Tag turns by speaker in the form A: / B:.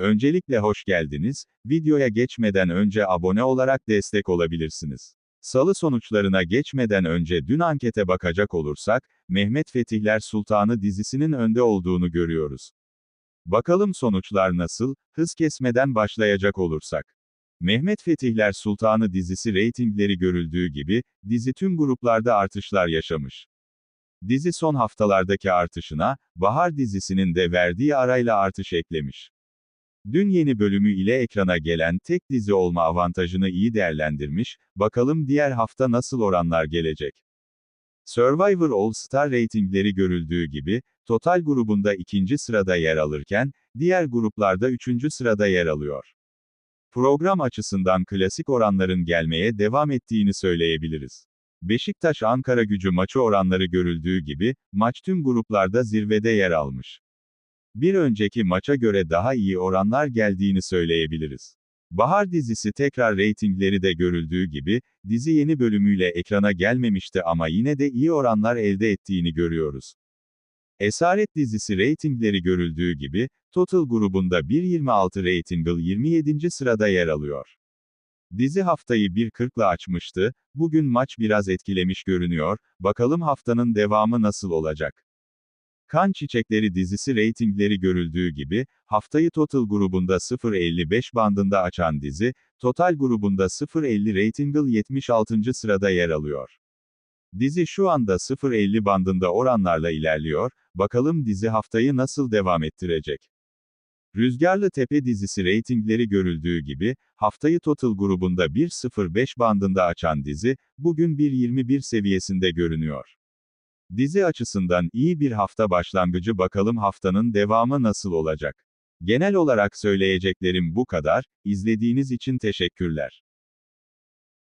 A: Öncelikle hoş geldiniz, videoya geçmeden önce abone olarak destek olabilirsiniz. Salı sonuçlarına geçmeden önce dün ankete bakacak olursak, Mehmet Fetihler Sultanı dizisinin önde olduğunu görüyoruz. Bakalım sonuçlar nasıl, hız kesmeden başlayacak olursak. Mehmet Fetihler Sultanı dizisi reytingleri görüldüğü gibi, dizi tüm gruplarda artışlar yaşamış. Dizi son haftalardaki artışına, Bahar dizisinin de verdiği arayla artış eklemiş. Dün yeni bölümü ile ekrana gelen tek dizi olma avantajını iyi değerlendirmiş, bakalım diğer hafta nasıl oranlar gelecek. Survivor All Star reytingleri görüldüğü gibi, Total grubunda ikinci sırada yer alırken, diğer gruplarda üçüncü sırada yer alıyor. Program açısından klasik oranların gelmeye devam ettiğini söyleyebiliriz. Beşiktaş-Ankara gücü maçı oranları görüldüğü gibi, maç tüm gruplarda zirvede yer almış. Bir önceki maça göre daha iyi oranlar geldiğini söyleyebiliriz. Bahar dizisi tekrar reytingleri de görüldüğü gibi, dizi yeni bölümüyle ekrana gelmemişti ama yine de iyi oranlar elde ettiğini görüyoruz. Esaret dizisi reytingleri görüldüğü gibi, Total grubunda 1.26 reytingle 27. sırada yer alıyor. Dizi haftayı 1.40'la açmıştı, bugün maç biraz etkilemiş görünüyor, bakalım haftanın devamı nasıl olacak? Kan Çiçekleri dizisi reytingleri görüldüğü gibi, haftayı Total grubunda 0.55 bandında açan dizi, Total grubunda 0.50 reytingle 76. sırada yer alıyor. Dizi şu anda 0.50 bandında oranlarla ilerliyor, bakalım dizi haftayı nasıl devam ettirecek? Rüzgarlı Tepe dizisi reytingleri görüldüğü gibi, haftayı Total grubunda 1.05 bandında açan dizi, bugün 1.21 seviyesinde görünüyor. Dizi açısından iyi bir hafta başlangıcı bakalım haftanın devamı nasıl olacak? Genel olarak söyleyeceklerim bu kadar, izlediğiniz için teşekkürler.